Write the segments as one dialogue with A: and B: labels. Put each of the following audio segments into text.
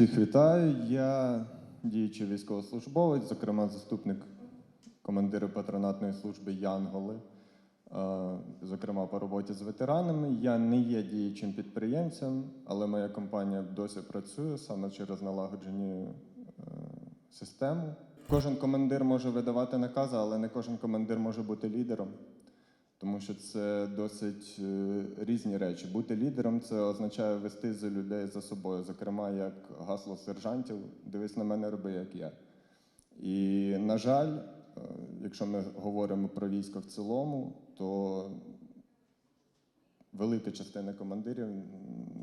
A: Всіх вітаю. Я діючий військовослужбовець, зокрема заступник командира патронатної служби Янголи, е, зокрема по роботі з ветеранами. Я не є діючим підприємцем, але моя компанія досі працює саме через налагоджені е, систему. Кожен командир може видавати накази, але не кожен командир може бути лідером. Тому що це досить е, різні речі. Бути лідером це означає вести за людей за собою. Зокрема, як гасло сержантів, дивись на мене, роби як я. І, на жаль, е, якщо ми говоримо про військо в цілому, то велика частина командирів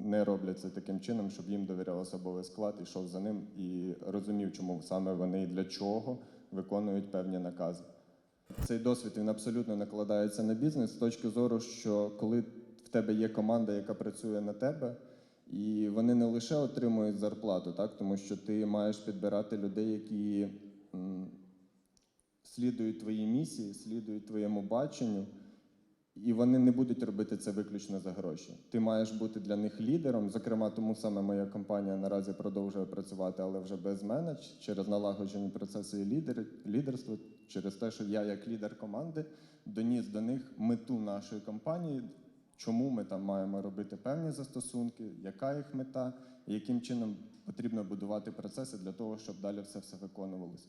A: не роблять це таким чином, щоб їм довіряв особовий склад, ішов за ним і розумів, чому саме вони і для чого виконують певні накази. Цей досвід він абсолютно накладається на бізнес з точки зору, що коли в тебе є команда, яка працює на тебе, і вони не лише отримують зарплату, так? Тому що ти маєш підбирати людей, які м, слідують твоїй місії, слідують твоєму баченню, і вони не будуть робити це виключно за гроші. Ти маєш бути для них лідером. Зокрема, тому саме моя компанія наразі продовжує працювати, але вже без мене через налагоджені процеси лідер, лідерства, через те, що я, як лідер команди, доніс до них мету нашої компанії, чому ми там маємо робити певні застосунки, яка їх мета, яким чином потрібно будувати процеси для того, щоб далі все все виконувалось.